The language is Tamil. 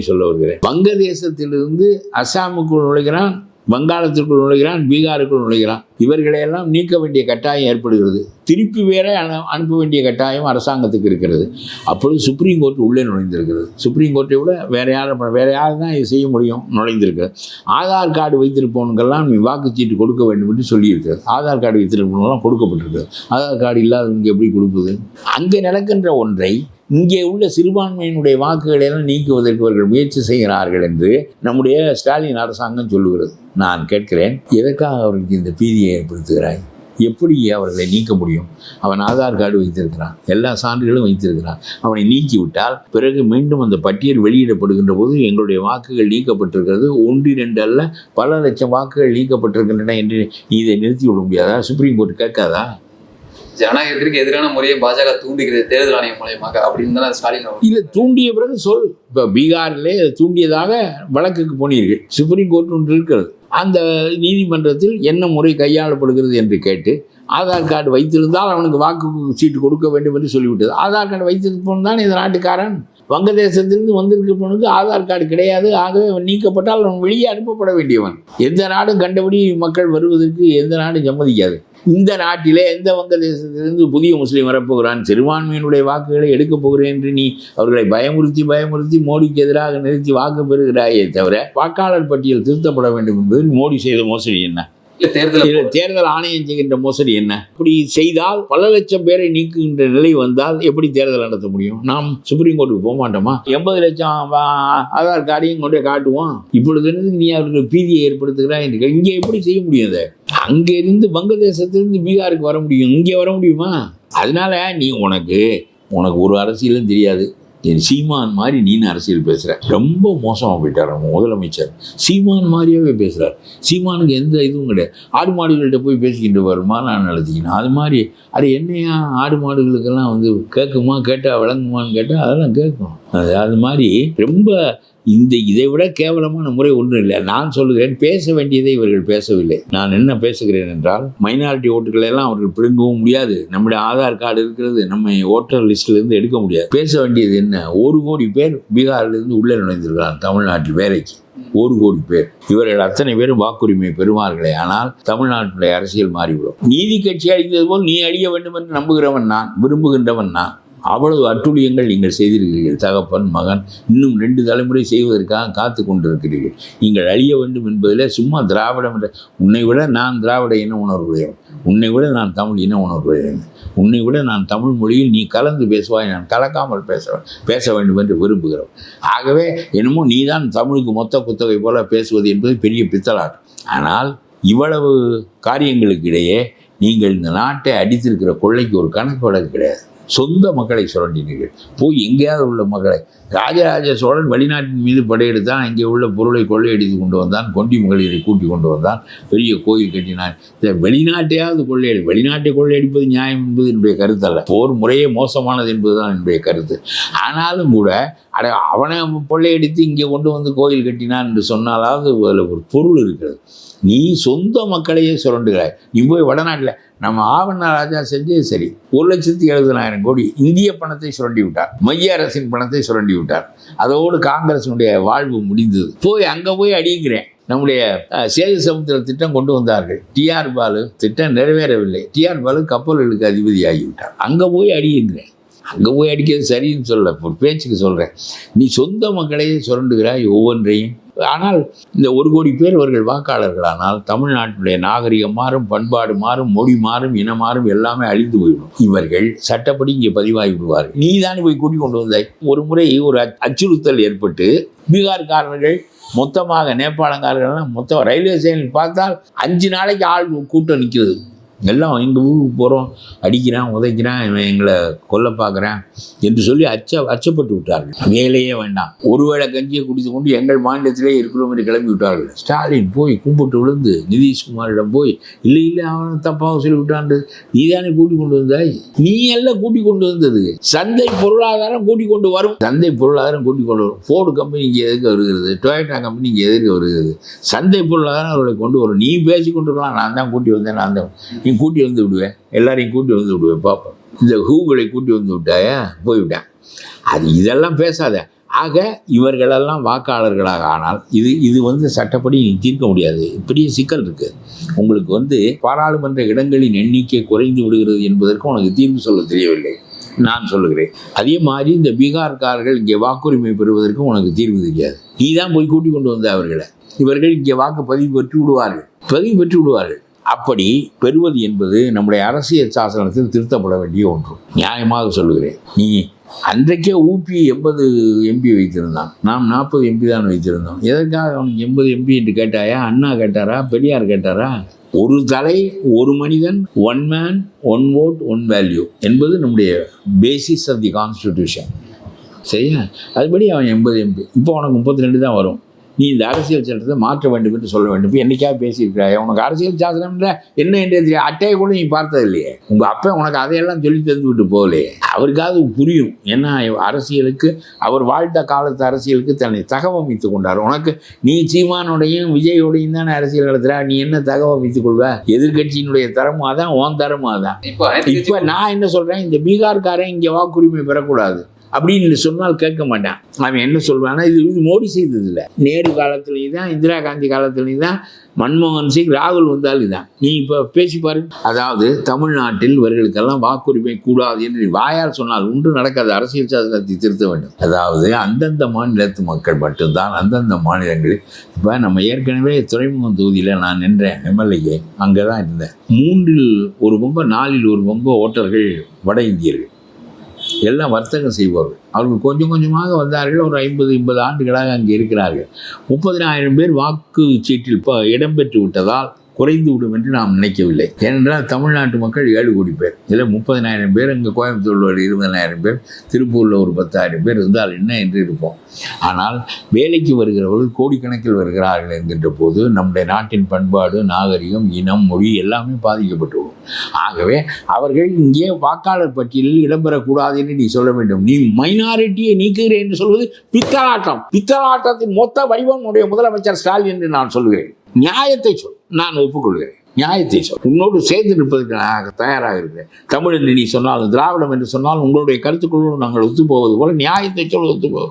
சொல்ல வருகிறேன். வங்கதேசத்திலிருந்து அஸ்ஸாமுக்குள் நுழைகிறான் வங்காளத்திற்குள் நுழைகிறான் பீகாருக்குள் நுழைகிறான். இவர்களையெல்லாம் நீக்க வேண்டிய கட்டாயம் ஏற்படுகிறது. திருப்பி வேற அனு- அனுப்ப வேண்டிய கட்டாயம் அரசாங்கத்துக்கு இருக்கிறது. அப்பொழுது சுப்ரீம் கோர்ட் உள்ளே நுழைந்திருக்கிறது. சுப்ரீம் கோர்ட்டை விட வேற யாரும் வேற யார் தான் இதை செய்ய முடியும்? நுழைந்திருக்கிறது. ஆதார் கார்டு வைத்திருப்பவனுக்கெல்லாம் நீ வாக்குச்சீட்டு கொடுக்க வேண்டும் என்று சொல்லியிருக்கிறது. ஆதார் கார்டு வைத்திருப்பவனுக்கெல்லாம் கொடுக்கப்பட்டிருக்கிறது. ஆதார் கார்டு இல்லாதவங்க எப்படி கொடுப்பது? அங்கே நடக்கின்ற ஒன்றை இங்கே உள்ள சிறுபான்மையினுடைய வாக்குகளை எல்லாம் நீக்குவதற்கு அவர்கள் முயற்சி செய்கிறார்கள் என்று நம்முடைய ஸ்டாலின் அரசாங்கம் சொல்லுகிறது. நான் கேட்கிறேன் எதற்காக அவர்களுக்கு இந்த பீதியை ஏற்படுத்துகிறாய்? எப்படி அவர்களை நீக்க முடியும்? அவன் ஆதார் கார்டு வைத்திருக்கிறான் எல்லா சான்றுகளும் வைத்திருக்கிறான். அவனை நீக்கிவிட்டால் பிறகு மீண்டும் அந்த பட்டியல் வெளியிடப்படுகின்ற போது எங்களுடைய வாக்குகள் நீக்கப்பட்டிருக்கிறது. ஒன்று இரண்டு அல்ல பல லட்சம் வாக்குகள் நீக்கப்பட்டிருக்கின்றன என்று நீ இதை நிறுத்தி விட முடியாதா? சுப்ரீம் கோர்ட் கேட்காதா? ஜனநாயகத்திற்கு எதிரான முறையை பாஜக தூண்டுகிறது தேர்தல் ஆணையம் மூலயமாக அப்படின்னு தான் ஸ்டாலின் அவர் தூண்டிய பிறகு சொல். இப்போ பீகாரிலே தூண்டியதாக வழக்குக்கு போனீர்கள். சுப்ரீம் கோர்ட் ஒன்று இருக்கிறது. அந்த நீதிமன்றத்தில் என்ன முறை கையாளப்படுகிறது என்று கேட்டு ஆதார் கார்டு வைத்திருந்தால் அவனுக்கு வாக்கு சீட்டு கொடுக்க வேண்டும் என்று சொல்லிவிட்டது. ஆதார் கார்டு வைத்திருப்பவன் தான் இந்த நாட்டுக்காரன்? வங்கதேசத்திலிருந்து வந்திருக்கிறவனுக்கு ஆதார் கார்டு கிடையாது. ஆகவே அவன் நீக்கப்பட்டால் அவன் வெளியே அனுப்பப்பட வேண்டியவன். எந்த நாடும் கண்டபடி மக்கள் வருவதற்கு எந்த நாடும் சம்மதிக்காது. இந்த நாட்டிலே எந்த வங்கதேசத்திலிருந்து புதிய முஸ்லீம் வரப்போகிறான்? சிறுபான்மையினுடைய வாக்குகளை எடுக்கப் போகிறேன் என்று நீ அவர்களை பயமுறுத்தி பயமுறுத்தி மோடிக்கு எதிராக நிறுத்தி வாக்கு பெறுகிறாயே தவிர வாக்காளர் பட்டியல் திருத்தப்பட வேண்டும் என்பதில் மோடி செய்த மோசடி என்ன? தேர்தல் தேர்தல் ஆணையம் செய்கின்ற மோசடி என்ன? இப்படி செய்தால் பல லட்சம் பேரை நீக்குகின்ற நிலை வந்தால் எப்படி தேர்தல் நடத்த முடியும்? நாம் சுப்ரீம் கோர்ட்டுக்கு போக மாட்டோமா? எண்பது லட்சம் ஆதார் கார்டையும் கொண்டு காட்டுவோம். இப்பொழுது நீ அவர்களுக்கு பீதியை ஏற்படுத்துகிறாய் என்று. இங்கே எப்படி செய்ய முடியும் அதை? அங்கே இருந்து வங்கதேசத்திலிருந்து பீகாருக்கு வர முடியும். இங்கே வர முடியுமா? அதனால நீ உனக்கு உனக்கு ஒரு அரசியலும் தெரியாது. என் சீமான் மாதிரி நீனு அரசியல் பேசுகிற ரொம்ப மோசமாக போயிட்டார் நம்ம முதலமைச்சர். சீமான் மாதிரியாவே பேசுகிறார் சீமானுக்கு எந்த இதுவும் கிடையாது. ஆடு மாடுகள்கிட்ட போய் பேசிக்கிட்டு வருமா நான் நடத்திக்கணும் அது மாதிரி அது என்னையா ஆடு மாடுகளுக்கெல்லாம் வந்து கேட்குமா கேட்டால் விளங்குமான்னு கேட்டால் அதெல்லாம் கேட்கும். அது அது மாதிரி ரொம்ப இந்த இதை விட கேவலமான முறை ஒன்றும் இல்லை. நான் சொல்லுகிறேன் பேச வேண்டியதை இவர்கள் பேசவில்லை. நான் என்ன பேசுகிறேன் என்றால் மைனாரிட்டி ஓட்டுகளை எல்லாம் அவர்கள் பிடுங்கவும் முடியாது. நம்முடைய ஆதார் கார்டு இருக்கிறது நம்ம ஓட்டர் லிஸ்ட்லேருந்து எடுக்க முடியாது. பேச வேண்டியது என்ன? ஒரு கோடி பேர் பீகார்லேருந்து உள்ளே நுழைந்திருக்கிறார் தமிழ்நாட்டில் வேலைக்கு. ஒரு கோடி பேர். இவர்கள் அத்தனை பேரும் வாக்குரிமை பெறுவார்களே ஆனால் தமிழ்நாட்டுடைய அரசியல் மாறிவிடும். நீதி கட்சி அழிந்தது போல் நீ அழிய வேண்டும் என்று நம்புகிறவன் நான் விரும்புகின்றவன் நான். அவ்வளவு அட்டுழியங்கள் நீங்கள் செய்திருக்கிறீர்கள். தகப்பன் மகன் இன்னும் ரெண்டு தலைமுறை செய்வதற்காக காத்து கொண்டிருக்கிறீர்கள். நீங்கள் அழிய வேண்டும் என்பதில் சும்மா திராவிடம் என்ற உன்னை விட நான் திராவிட இன உணர்வுடையவன். உன்னை விட நான் தமிழ் இன உணர்வுடையவன். உன்னை விட நான் தமிழ் மொழியில் நீ கலந்து பேசுவாய் நான் கலக்காமல் பேச பேச வேண்டும் என்று விரும்புகிறோம். ஆகவே என்னமோ நீதான் தமிழுக்கு மொத்த குத்தகை போல பேசுவது என்பது பெரிய பித்தலாட்டம் ஆனால் இவ்வளவு காரியங்களுக்கு இடையே நீங்கள் இந்த நாட்டை அடித்திருக்கிற கொள்ளைக்கு ஒரு கணக்கு வழக்கு கிடையாது. சொந்த மக்களை சுரண்டினீர்கள். போய் எங்கேயாவது உள்ள மக்களை. ராஜராஜ சோழன் வெளிநாட்டின் மீது படையெடுத்தான் இங்கே உள்ள பொருளை கொள்ளையடித்து கொண்டு வந்தான் கொண்டி மகளிரை கூட்டி கொண்டு வந்தான் பெரிய கோயில் கட்டினான். இந்த வெளிநாட்டையாவது கொள்ளையடி வெளிநாட்டை கொள்ளையடிப்பது நியாயம் என்பது என்னுடைய கருத்து அல்ல போர் முறையே மோசமானது என்பதுதான் என்னுடைய கருத்து. ஆனாலும் கூட அட அவனை கொள்ளையடித்து இங்கே கொண்டு வந்து கோயில் கட்டினான் என்று சொன்னாலாவது அதில் ஒரு பொருள் இருக்கிறது. நீ சொந்த மக்களையே சுரண்டுகிறாய். நீ போய் வடநாட்டில் நம்ம ஆவண்ண ராஜா செஞ்சே சரி. ஒரு லட்சத்தி எழுபதனாயிரம் கோடி இந்திய பணத்தை சுரண்டி விட்டார். மைய அரசின் பணத்தை சுரண்டி விட்டார். அதோடு காங்கிரசினுடைய வாழ்வு முடிந்தது. போய் அங்கே போய் அடிங்கிறேன் நம்முடைய சேது சமுத்திர திட்டம் கொண்டு வந்தார்கள். டிஆர் பாலு திட்டம் நிறைவேறவில்லை. டிஆர் பாலு கப்பல்களுக்கு அதிபதி ஆகிவிட்டார் அங்கே போய் அடியுங்கிறேன். அங்கே போய் அடிக்கிறது சரின்னு சொல்ல ஒரு பேச்சுக்கு சொல்கிறேன் நீ சொந்த மக்களையே சுரண்டுகிறாய் ஒவ்வொன்றையும். ஆனால் இந்த ஒரு கோடி பேர் அவர்கள் வாக்காளர்களானால் தமிழ்நாட்டினுடைய நாகரிகம் மாறும் பண்பாடு மாறும் மொழி மாறும் இனம் மாறும் எல்லாமே அழிந்து போயிடும் இவர்கள் சட்டப்படி இங்கே பதிவாகி விடுவார்கள். நீ தானே போய் கூட்டிக் கொண்டு வந்தாய்? ஒரு முறை ஒரு அச்சுறுத்தல் ஏற்பட்டு பீகார்காரர்கள் மொத்தமாக நேபாளங்காரர்கள் மொத்தம் ரயில்வே ஸ்டேஷனில் பார்த்தால் அஞ்சு நாளைக்கு ஆள் கூட்டம் நிற்கிறது. எல்லாம் எங்கள் ஊருக்கு போகிறோம் அடிக்கிறான் உதைக்கிறான் இவன் எங்களை கொல்ல பார்க்குறான் என்று சொல்லி அச்ச அச்சப்பட்டு விட்டார்கள். வேலையே வேண்டாம். ஒருவேளை கஞ்சியை குடித்து கொண்டு எங்கள் மாநிலத்திலே இருக்கிறோம் என்று கிளம்பி விட்டார்கள். ஸ்டாலின் போய் கும்பிட்டு விழுந்து நிதிஷ்குமாரிடம் போய் இல்லை இல்லை அவன் தப்பாக சொல்லி விட்டான் நீ தானே கூட்டி கொண்டு வந்தாய்? நீ எல்லாம் கூட்டி கொண்டு வந்தது. சந்தை பொருளாதாரம் கூட்டி கொண்டு வரும். சந்தை பொருளாதாரம் கூட்டி கொண்டு வரும். ஃபோர்டு கம்பெனி இங்கே எதுக்கு வருகிறது? டொயோட்டா கம்பெனி இங்கே எதுக்கு வருகிறது? சந்தை பொருளாதாரம் அவர்களை கொண்டு வரும். நீ பேசி கொண்டிருக்கலாம். நான் தான் கூட்டி வந்தேன் நான் தான். நீ கூட்டி வந்து விடுவேன் எல்லாரையும் கூட்டி வந்து விடுவேன் பார்ப்போம் இந்த ஹூகளை கூட்டி வந்து விட்டாயா? போய்விட்டேன். அது இதெல்லாம் பேசாத. ஆக இவர்களெல்லாம் வாக்காளர்களாக ஆனால் இது இது வந்து சட்டப்படி நீ தீர்க்க முடியாது. பெரிய சிக்கல் இருக்குது உங்களுக்கு வந்து பாராளுமன்ற இடங்களின் எண்ணிக்கை குறைந்து விடுகிறது என்பதற்கு உனக்கு தீர்வு சொல்ல தெரியவில்லை. நான் சொல்லுகிறேன். அதே மாதிரி இந்த பீகார்காரர்கள் இங்கே வாக்குரிமை பெறுவதற்கு உனக்கு தீர்வு தெரியாது. நீ தான் போய் கூட்டி கொண்டு வந்த அவர்களை. இவர்கள் இங்கே வாக்கு பதிவு பெற்று விடுவார்கள். பதிவு பெற்று விடுவார்கள். அப்படி பெறுவது என்பது நம்முடைய அரசியல் சாசனத்தில் திருத்தப்பட வேண்டிய ஒன்று. நியாயமாக சொல்லுகிறேன். நீ அன்றைக்கே ஊபி எண்பது எம்பி வைத்திருந்தான். நாம் நாற்பது எம்பி தான் வைத்திருந்தோம். எதற்காக அவனுக்கு எண்பது எம்பி என்று கேட்டாயா? அண்ணா கேட்டாரா? பெரியார் கேட்டாரா? ஒரு தலை ஒரு மனிதன் one man one vote one value என்பது நம்முடைய பேசிஸ் ஆஃப் தி கான்ஸ்டிடியூஷன் சரியா? அதுபடி அவன் எண்பது எம்பி இப்போ உனக்கு முப்பத்தி ரெண்டு தான் வரும். நீ இந்த அரசியல் சட்டத்தை மாற்ற வேண்டும் என்று சொல்ல வேண்டும். என்னைக்கா பேசியிருக்கிறாய்? உனக்கு அரசியல் சாசனம்ல என்ன? என்று. அட்டையை கூட நீ பார்த்தது இல்லையே. உங்கள் அப்பா உனக்கு அதையெல்லாம் சொல்லி தந்து விட்டு போகலையே. அவருக்காவது புரியும். ஏன்னா அரசியலுக்கு அவர் வாழ்ந்த காலத்து அரசியலுக்கு தன்னை தகவமைத்து கொண்டார். உனக்கு நீ சீமானோடையும் விஜயோடையும் தானே அரசியல் நடத்துகிறா நீ என்ன தகவமைத்துக் கொள்வ? எதிர்கட்சியினுடைய தரமும் அதான் உன் தரமும் அதான். இப்போ நான் என்ன சொல்கிறேன் இந்த பீகார்காரன் இங்கே வாக்குரிமை பெறக்கூடாது. அப்படின்னு சொன்னால் கேட்க மாட்டான். அவன் என்ன சொல்வான்னா இது இது மோடி செய்ததில்லை. நேரு காலத்துலேயும் தான் இந்திரா காந்தி காலத்துலேயும் தான் மன்மோகன் சிங் ராகுல் வந்தாலும் தான் நீ இப்போ பேசி பாரு. அதாவது தமிழ்நாட்டில் இவர்களுக்கெல்லாம் வாக்குரிமை கூடாது என்று வாயால் சொன்னால் ஒன்று நடக்காது. அரசியல் சாசனத்தை திருத்த வேண்டும். அதாவது அந்தந்த மாநிலத்து மக்கள் மட்டும்தான் அந்தந்த மாநிலங்களில் இப்போ நம்ம ஏற்கனவே துறைமுகம் தொகுதியில் நான் நின்றேன் எம்எல்ஏ அங்கே தான் இருந்தேன். மூன்றில் ஒரு பங்கு நாலில் ஒரு பங்கு ஓட்டர்கள் வட இந்தியர்கள். எல்லாம் வர்த்தகம் செய்பவர்கள். அவர்கள் கொஞ்சம் கொஞ்சமாக வந்தார்கள். ஒரு ஐம்பது ஐம்பது ஆண்டுகளாக அங்கே இருக்கிறார்கள். முப்பதினாயிரம் பேர் வாக்கு சீட்டில் இப்போ இடம்பெற்று விட்டதால் குறைந்து விடும் என்று நாம் நினைக்கவில்லை. ஏனென்றால் தமிழ்நாட்டு மக்கள் ஏழு கோடி பேர். இதில் முப்பதினாயிரம் பேர் இங்கே கோயம்புத்தூரில் ஒரு இருபதனாயிரம் பேர் திருப்பூரில் ஒரு பத்தாயிரம் பேர் இருந்தால் என்ன என்று இருப்போம். ஆனால் வேலைக்கு வருகிறவர்கள் கோடிக்கணக்கில் வருகிறார்கள் என்கின்ற போது நம்முடைய நாட்டின் பண்பாடு நாகரிகம் இனம் மொழி எல்லாமே பாதிக்கப்பட்டுவிடும் ஆகவே அவர்கள் இங்கே வாக்காளர் பட்டியலில் இடம்பெறக்கூடாது என்று நீ சொல்ல வேண்டும். நீ மைனாரிட்டியை நீக்குகிறேன் என்று சொல்வது பித்தலாட்டம். பித்தலாட்டத்தின் மொத்த வடிவம் உடைய முதலமைச்சர் ஸ்டாலின் என்று நான் சொல்கிறேன் நியாயத்தை சொல். நான் ஒப்புக்கொள்கிறேன். நியாயத்தை சொல். உன்னோடு சேர்ந்து நிற்பதற்கு நான் தயாராக இருக்கிறேன் தமிழ் என்று நீ சொன்னாலும் திராவிடம் என்று சொன்னாலும் உங்களுடைய கருத்துக்களோடு நாங்கள் ஒத்துப்போவது போல நியாயத்தை சொல் ஒத்துப்போவது.